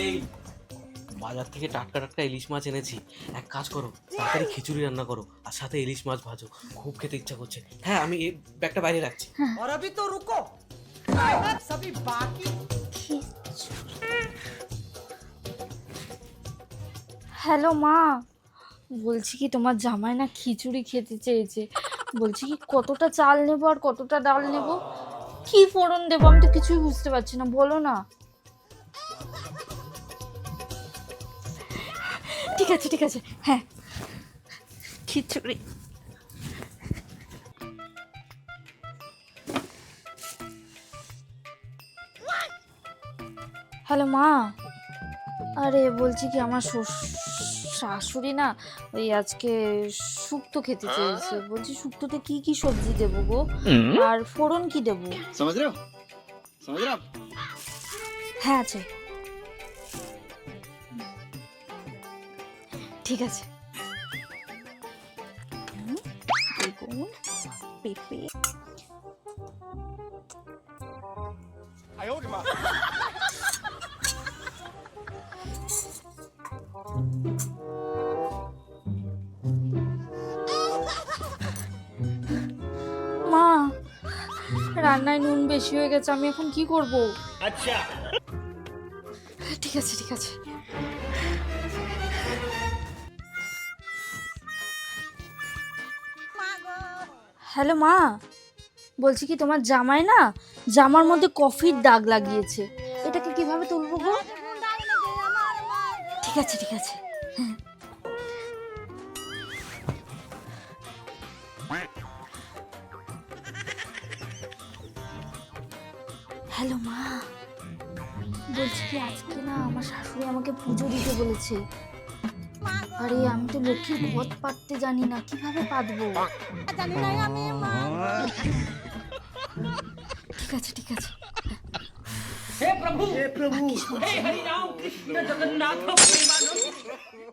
এই বাজার থেকে টাটকা টাটকা ইলিশ মাছ এনেছি এক কাজ করো তাড়াতাড়ি খিচুড়ি রান্না করো আর সাথে ইলিশ মাছ ভাজো খুব খেতে ইচ্ছা করছে হ্যাঁ আমি এই ব্যাগটা বাইরে রাখছি और अभी तो रुको सभी बाकी হ্যালো মা বলছি কি তোমার জামাই না খিচুড়ি খেতে চেয়েছে বলছি কি কতটা চাল নেবো আর কতটা ডাল নেবো কি ফোড়ন দেবো? আমি তো কিছুই বুঝতে পারছি না, বলো না। ঠিক আছে ঠিক আছে হ্যাঁ। খিচুড়ি হ্যালো মা। আরে, বলছি কি আমার শ্বশ- শাশুড়ি না ওই আজকে শুক্তো খেতে হ্যাঁ? চেয়েছে। বলছি শুক্তোতে কি কি সবজি দেব গো? আর ফোড়ন কি দেব? সমাজ রাও? হ্যাঁ আছে। ঠিক আছে। পেঁপে আয়োরে রান্নায় নুন বেশি হয়ে গেছে আমি এখন কি করব? আচ্ছা। ঠিক আছে ঠিক আছে। হ্যালো মা বলছি কি তোমার জামাই না জামার মধ্যে কফির দাগ লাগিয়েছে। এটাকে কীভাবে তুলবো গো? ঠিক আছে ঠিক আছে। হ্যালো মা বলছি কি আজকে না আমার শাশুড়ি আমাকে পুজো দিতে বলেছে আরে আমি তো লক্ষ্মীর ঘট পাততে জানি না কিভাবে পাতবো ঠিক আছে ঠিক আছে हे प्रभु हे प्रभु हे हरि राम कृष्ण जगन्नाथ प्रेमानंद